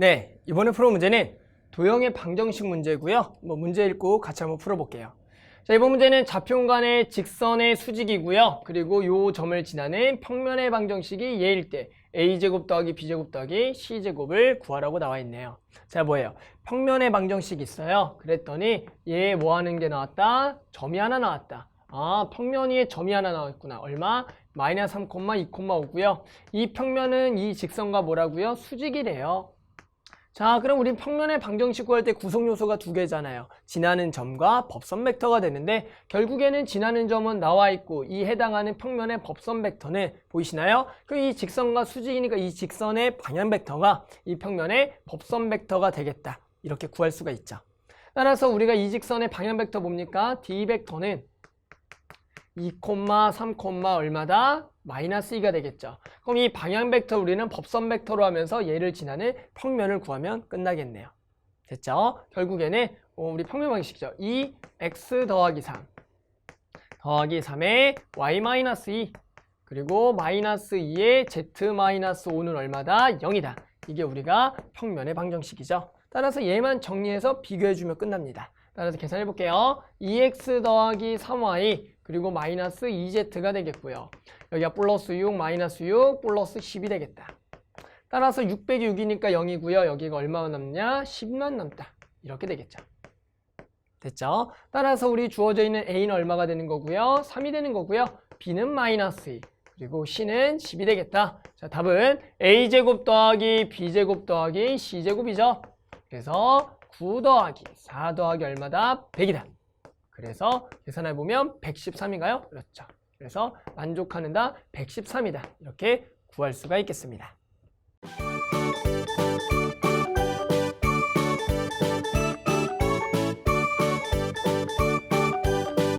네, 이번에 풀어 문제는 도형의 방정식 문제고요. 뭐 문제 읽고 같이 한번 풀어볼게요. 자, 이번 문제는 좌표 간의 직선의 수직이고요. 그리고 요 점을 지나는 평면의 방정식이 얘일 때 a제곱 더하기 b제곱 더하기 c제곱을 구하라고 나와 있네요. 자, 뭐예요? 평면의 방정식이 있어요. 그랬더니 얘 뭐 하는 게 나왔다? 점이 하나 나왔다. 아, 평면 위에 점이 하나 나왔구나. 얼마? 마이너스 3,2,5고요. 이 평면은 이 직선과 뭐라고요? 수직이래요. 자, 그럼 우린 평면의 방정식 구할 때 구성 요소가 두 개잖아요. 지나는 점과 법선 벡터가 되는데 결국에는 지나는 점은 나와 있고 이 해당하는 평면의 법선 벡터는 보이시나요? 그 이 직선과 수직이니까 이 직선의 방향 벡터가 이 평면의 법선 벡터가 되겠다. 이렇게 구할 수가 있죠. 따라서 우리가 이 직선의 방향 벡터 뭡니까? D 벡터는 2, 3, 얼마다? 마이너스 2가 되겠죠. 그럼 이 방향 벡터 우리는 법선 벡터로 하면서 얘를 지나는 평면을 구하면 끝나겠네요. 됐죠? 결국에는 어, 우리 평면 방식이죠. 2x 더하기 3 더하기 3의 y 마이너스 2 그리고 마이너스 2의 z 마이너스 5는 얼마다? 0이다. 이게 우리가 평면의 방정식이죠. 따라서 얘만 정리해서 비교해주면 끝납니다. 따라서 계산해 볼게요. 2x 더하기 3y 그리고 마이너스 2z가 되겠고요. 여기가 플러스 6 마이너스 6 플러스 10이 되겠다. 따라서 6 빼기 6이니까 0이고요. 여기가 얼마가 남냐? 10만 남다. 이렇게 되겠죠. 됐죠? 따라서 우리 주어져 있는 a는 얼마가 되는 거고요. 3이 되는 거고요. b는 마이너스 2 그리고 c는 10이 되겠다. 자, 답은 a제곱 더하기 b제곱 더하기 c제곱이죠. 그래서 9 더하기 4 더하기 얼마다? 100이다. 그래서 계산해 보면 113인가요? 그렇죠. 그래서 만족하는 다 113이다. 이렇게 구할 수가 있겠습니다.